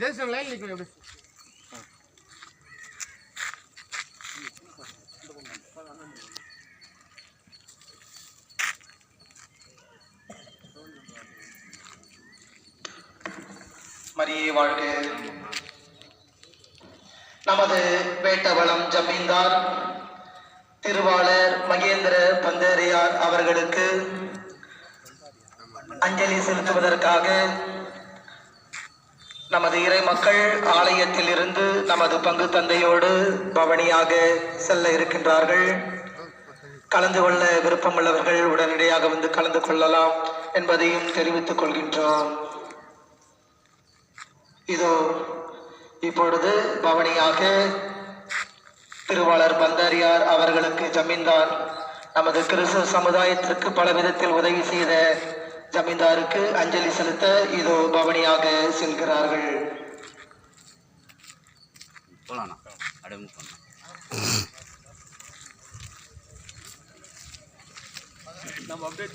தேசம் லைன் நிற்கணும் எப்படி மரியே வாழ்க. நமது வேட்டவளம் ஜமீன்தார் திருவாளர் மகேந்திர பந்தேரியார் அவர்களுக்கு அஞ்சலி செலுத்துவதற்காக நமது இறை மக்கள் ஆலயத்தில் இருந்து நமது பங்கு தந்தையோடு பவனியாக செல்ல இருக்கின்றார்கள். கலந்து கொள்ள விருப்பமுள்ளவர்கள் உடனடியாக வந்து கலந்து கொள்ளலாம் என்பதையும் தெரிவித்துக் கொள்கின்றோம். இதோ இப்பொழுது பவனியாக திருவாளர் பந்தாரியார் அவர்களுக்கு ஜமீன்தார் நமது கிறிஸ்தவ சமுதாயத்திற்கு பல விதத்தில் உதவி செய்த ஜமீன்தாருக்கு அஞ்சலி செலுத்த இதோ பவனியாக செல்கிறார்கள். நம்ம அப்படியே